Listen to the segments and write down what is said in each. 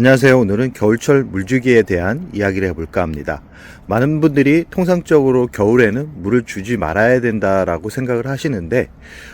안녕하세요. 오늘은 겨울철 물주기에 대한 이야기를 해볼까 합니다. 많은 분들이 통상적으로 겨울에는 물을 주지 말아야 된다라고 생각을 하시는데,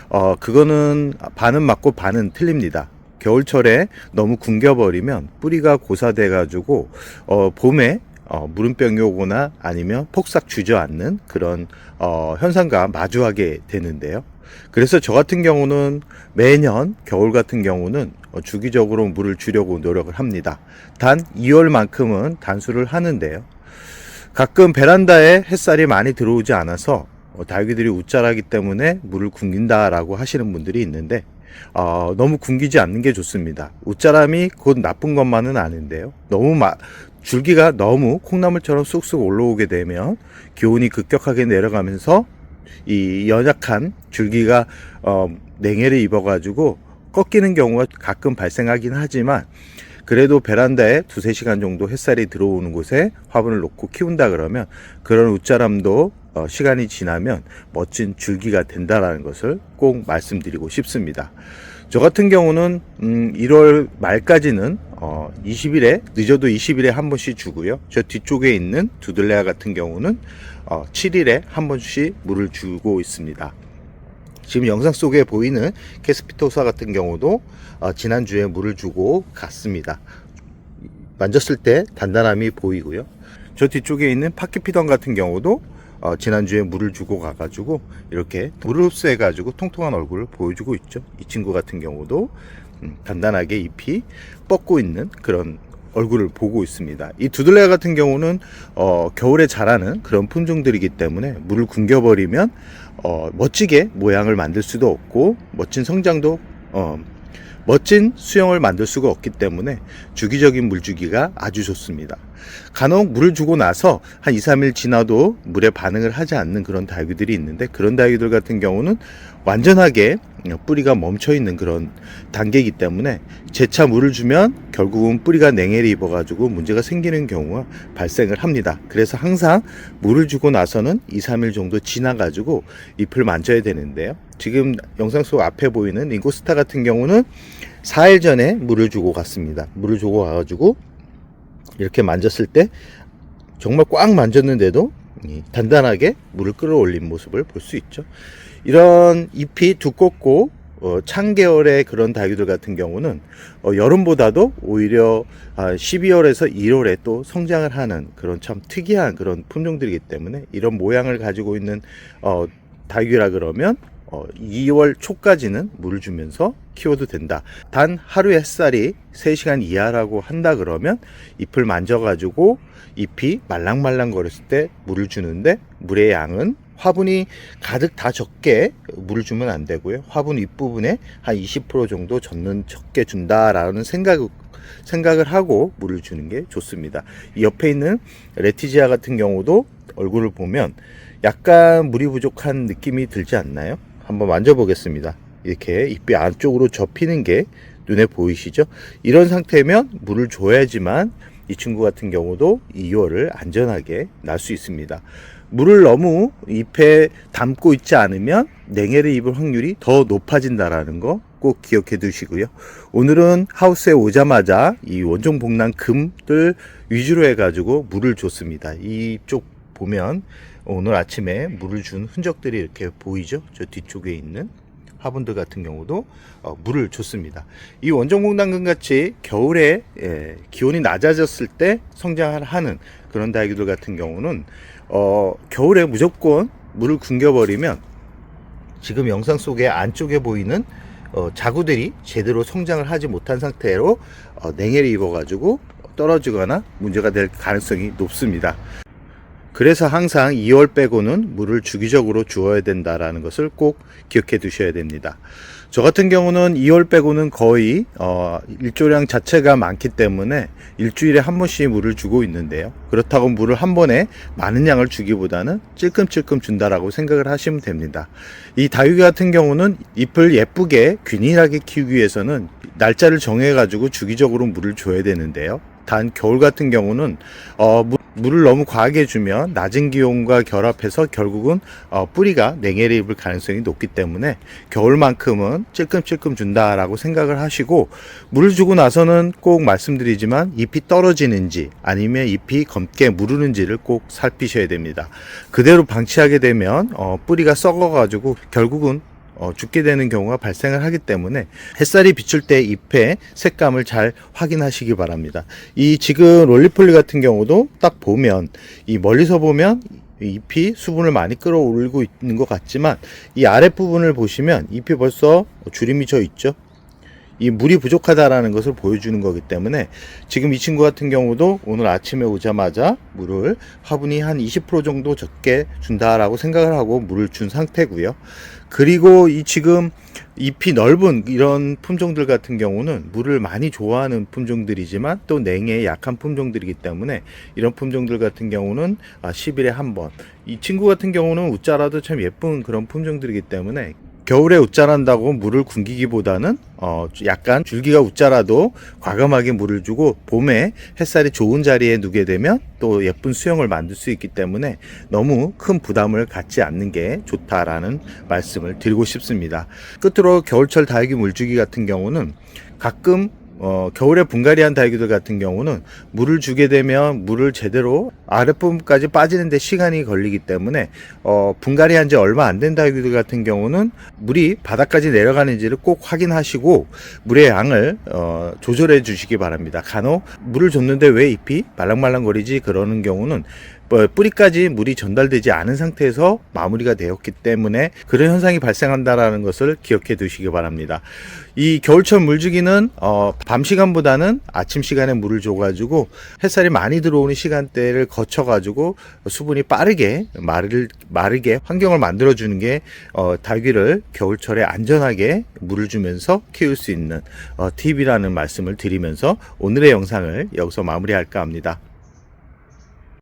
어, 그거는 반은 맞고 반은 틀립니다. 겨울철에 너무 굶겨버리면 뿌리가 고사돼가지고, 어, 봄에 어, 물음병이 오거나 아니면 폭삭 주저앉는 그런 어, 현상과 마주하게 되는데요. 그래서 저 같은 경우는 매년 겨울 같은 경우는 어, 주기적으로 물을 주려고 노력을 합니다. 단 2월만큼은 단수를 하는데요. 가끔 베란다에 햇살이 많이 들어오지 않아서 어, 다육이들이 웃자라기 때문에 물을 굶긴다라고 하시는 분들이 있는데 어, 너무 굶기지 않는 게 좋습니다. 웃자람이 곧 나쁜 것만은 아닌데요. 너무 마, 줄기가 너무 콩나물처럼 쑥쑥 올라오게 되면 기온이 급격하게 내려가면서 이 연약한 줄기가 어, 냉해를 입어가지고 꺾이는 경우가 가끔 발생하긴 하지만 그래도 베란다에 두세 시간 정도 햇살이 들어오는 곳에 화분을 놓고 키운다 그러면 그런 웃자람도 어, 시간이 지나면 멋진 줄기가 된다라는 것을 꼭 말씀드리고 싶습니다. 저 같은 경우는 음, 1월 말까지는 어, 20일에 늦어도 20일에 한 번씩 주고요. 저 뒤쪽에 있는 두들레아 같은 경우는 어, 7일에 한 번씩 물을 주고 있습니다. 지금 영상 속에 보이는 캐스피토사 같은 경우도 어, 지난주에 물을 주고 갔습니다. 만졌을 때 단단함이 보이고요. 저 뒤쪽에 있는 파키피던 같은 경우도 어, 지난주에 물을 주고 가가지고 이렇게 물을 흡수해가지고 통통한 얼굴을 보여주고 있죠. 이 친구 같은 경우도 음, 단단하게 잎이 뻗고 있는 그런 얼굴을 보고 있습니다. 이 두들레 같은 경우는 어, 겨울에 자라는 그런 품종들이기 때문에 물을 굶겨버리면 어, 멋지게 모양을 만들 수도 없고 멋진 성장도 어, 멋진 수영을 만들 수가 없기 때문에 주기적인 물주기가 아주 좋습니다. 간혹 물을 주고 나서 한 2, 3일 지나도 물에 반응을 하지 않는 그런 다육이들이 있는데 그런 다육이들 같은 경우는 완전하게 뿌리가 멈춰 있는 그런 단계이기 때문에 재차 물을 주면 결국은 뿌리가 냉해를 입어가지고 문제가 생기는 경우가 발생을 합니다. 그래서 항상 물을 주고 나서는 2, 3일 정도 지나가지고 잎을 만져야 되는데요. 지금 영상 속 앞에 보이는 링고스타 같은 경우는 4일 전에 물을 주고 갔습니다. 물을 주고 가가지고 이렇게 만졌을 때 정말 꽉 만졌는데도 이 단단하게 물을 끌어올린 모습을 볼 수 있죠. 이런 잎이 두껍고 어, 찬 계열의 그런 다육이들 같은 경우는 어, 여름보다도 오히려 아, 12월에서 1월에 또 성장을 하는 그런 참 특이한 그런 품종들이기 때문에 이런 모양을 가지고 있는 어, 다육이라 그러면 어, 2월 초까지는 물을 주면서 키워도 된다. 단 하루의 햇살이 3시간 이하라고 한다 그러면 잎을 만져가지고 잎이 말랑말랑 거렸을 때 물을 주는데 물의 양은 화분이 가득 다 적게 물을 주면 안 되고요. 화분 윗부분에 한 20% 정도 젖는 적게 준다라는 생각, 생각을 하고 물을 주는 게 좋습니다. 이 옆에 있는 레티지아 같은 경우도 얼굴을 보면 약간 물이 부족한 느낌이 들지 않나요? 한번 만져보겠습니다. 이렇게 잎이 안쪽으로 접히는 게 눈에 보이시죠? 이런 상태면 물을 줘야지만 이 친구 같은 경우도 이효를 안전하게 날 수 있습니다. 물을 너무 잎에 담고 있지 않으면 냉해를 입을 확률이 더 높아진다라는 거 꼭 기억해 두시고요. 오늘은 하우스에 오자마자 이 원종 복랑 금들 위주로 해가지고 물을 줬습니다. 이쪽 보면 오늘 아침에 물을 준 흔적들이 이렇게 보이죠? 저 뒤쪽에 있는 화분들 같은 경우도 어, 물을 줬습니다. 이 원종공당근 같이 겨울에 예, 기온이 낮아졌을 때 성장하는 그런 다육이들 같은 경우는 어, 겨울에 무조건 물을 굶겨버리면 지금 영상 속에 안쪽에 보이는 어, 자구들이 제대로 성장을 하지 못한 상태로 어, 냉해를 입어가지고 떨어지거나 문제가 될 가능성이 높습니다. 그래서 항상 2월 빼고는 물을 주기적으로 주어야 된다라는 것을 꼭 기억해 두셔야 됩니다. 저 같은 경우는 2월 빼고는 거의 어, 일조량 자체가 많기 때문에 일주일에 한 번씩 물을 주고 있는데요. 그렇다고 물을 한 번에 많은 양을 주기보다는 찔끔찔끔 준다라고 생각을 하시면 됩니다. 이 다육이 같은 경우는 잎을 예쁘게 균일하게 키우기 위해서는 날짜를 정해 가지고 주기적으로 물을 줘야 되는데요. 단 겨울 같은 경우는 어, 무- 물을 너무 과하게 주면 낮은 기온과 결합해서 결국은 어, 뿌리가 냉해를 입을 가능성이 높기 때문에 겨울만큼은 찔끔찔끔 준다라고 생각을 하시고 물을 주고 나서는 꼭 말씀드리지만 잎이 떨어지는지 아니면 잎이 검게 무르는지를 꼭 살피셔야 됩니다. 그대로 방치하게 되면 어, 뿌리가 썩어가지고 결국은 어, 죽게 되는 경우가 발생을 하기 때문에 햇살이 비출 때 잎의 색감을 잘 확인하시기 바랍니다. 이 지금 롤리폴리 같은 경우도 딱 보면 이 멀리서 보면 이 잎이 수분을 많이 끌어올리고 있는 것 같지만 이 아랫부분을 보시면 잎이 벌써 주름이 져 있죠. 이 물이 부족하다라는 것을 보여주는 거기 때문에 지금 이 친구 같은 경우도 오늘 아침에 오자마자 물을 화분이 한 20% 정도 적게 준다라고 생각을 하고 물을 준 상태고요. 그리고 이 지금 잎이 넓은 이런 품종들 같은 경우는 물을 많이 좋아하는 품종들이지만 또 냉해에 약한 품종들이기 때문에 이런 품종들 같은 경우는 아, 10일에 한 번. 이 친구 같은 경우는 웃자라도 참 예쁜 그런 품종들이기 때문에 겨울에 웃자란다고 물을 굶기기보다는 어 약간 줄기가 웃자라도 과감하게 물을 주고 봄에 햇살이 좋은 자리에 두게 되면 또 예쁜 수영을 만들 수 있기 때문에 너무 큰 부담을 갖지 않는 게 좋다라는 말씀을 드리고 싶습니다. 끝으로 겨울철 다육이 물주기 같은 경우는 가끔 어, 겨울에 분갈이한 다육이들 같은 경우는 물을 주게 되면 물을 제대로 아랫부분까지 빠지는데 시간이 걸리기 때문에 어, 분갈이한 지 얼마 안 된 다육이들 같은 경우는 물이 바닥까지 내려가는지를 꼭 확인하시고 물의 양을 어, 조절해 주시기 바랍니다. 간혹 물을 줬는데 왜 잎이 말랑말랑거리지 그러는 경우는 뭐 뿌리까지 물이 전달되지 않은 상태에서 마무리가 되었기 때문에 그런 현상이 발생한다라는 것을 기억해 두시기 바랍니다. 이 겨울철 물주기는 어, 밤 시간보다는 아침 시간에 물을 줘가지고 햇살이 많이 들어오는 시간대를 거쳐가지고 수분이 빠르게 마를, 마르게 환경을 만들어 주는 게 어, 닭위를 겨울철에 안전하게 물을 주면서 키울 수 있는 어, 팁이라는 말씀을 드리면서 오늘의 영상을 여기서 마무리할까 합니다.